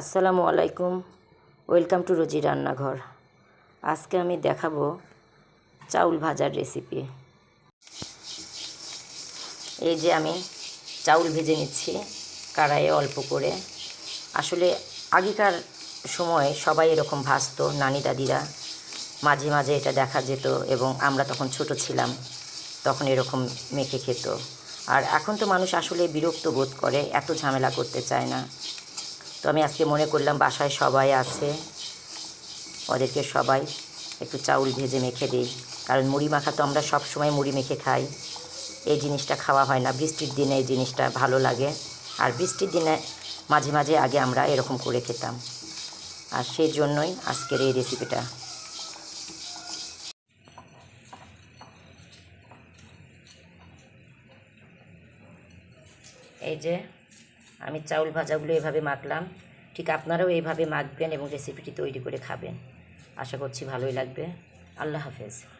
আসসালামু আলাইকুম। Welcome to রোজি রান্নাঘর। আজকে আমি দেখাবো চাউল ভাজার রেসিপি। এই যে আমি চাউল ভেজে নিচ্ছি, কড়াইয়ে অল্প করে। আসলে আগেকার সময় সবাই এরকম ভাজতো, নানি দাদিরা। মাঝে মাঝে এটা দেখা যেত এবং আমরা তখন ছোট ছিলাম, তখন এরকম মেখে খেত। আর এখন তো মানুষ আসলে বিরক্ত বোধ করে, এত ঝামেলা করতে চায় না। আমি আজকে মনে করলাম বাসায় সবাই আছে। ওদেরকে সবাই একটু চাউল ভেজে মেখে দিই। কারণ মুড়ি মাখা তো আমরা সব সময় মুড়ি মেখে খাই। এই জিনিসটা খাওয়া হয় না। বৃষ্টির দিনে এই জিনিসটা ভালো লাগে। আর বৃষ্টির দিনে মাঝে মাঝে আগে আমরা এরকম করে খেতাম। আর সেই জন্যই আজকের এই রেসিপিটা এই যে আমি চাউল ভাজাগুলো এভাবে মাখলাম। ঠিক আপনারাও এইভাবে মাখবেন এবং রেসিপিটি তৈরি করে খাবেন। আশা করছি ভালোই লাগবে। আল্লাহ হাফেজ।